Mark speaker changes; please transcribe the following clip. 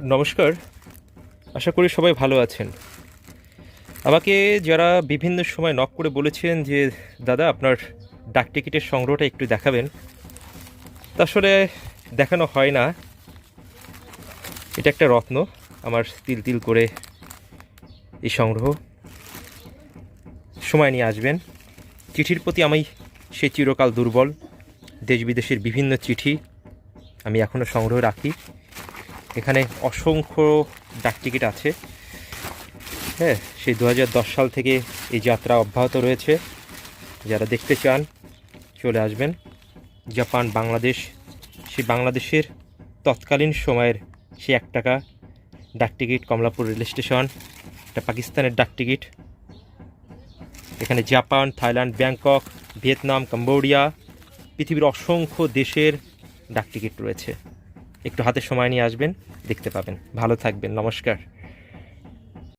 Speaker 1: নমস্কার। আশা করি সবাই ভালো আছেন। আমাকে যারা বিভিন্ন সময় নক করে বলেছেন যে, দাদা, আপনার ডাক টিকিটের সংগ্রহটা একটু দেখাবেন। তা আসলে দেখানো হয় না। এটা একটা রত্ন, আমার তিল তিল করে এই সংগ্রহ। সময় নিয়ে আসবেন। চিঠির প্রতি আমি সেই চিরকাল দুর্বল। দেশ বিদেশের বিভিন্ন চিঠি আমি এখনও সংগ্রহ রাখি। এখানে অসংখ্য ডাক টিকিট আছে। হ্যাঁ সেই দু হাজার দশ সাল থেকে এই যাত্রা অব্যাহত রয়েছে। যারা দেখতে চান, চলে আসবেন। জাপান, বাংলাদেশ সেই বাংলাদেশের তৎকালীন সময়ের সে এক টাকা ডাক টিকিট, কমলাপুর রেল স্টেশন এটা পাকিস্তানের ডাক টিকিট। এখানে Japan, Thailand, Bangkok, Vietnam, Cambodia, পৃথিবীর অসংখ্য দেশের ডাক টিকিট রয়েছে। একটু হাতে সময় নিয়ে আসবেন দেখতে পাবেন। ভালো থাকবেন নমস্কার।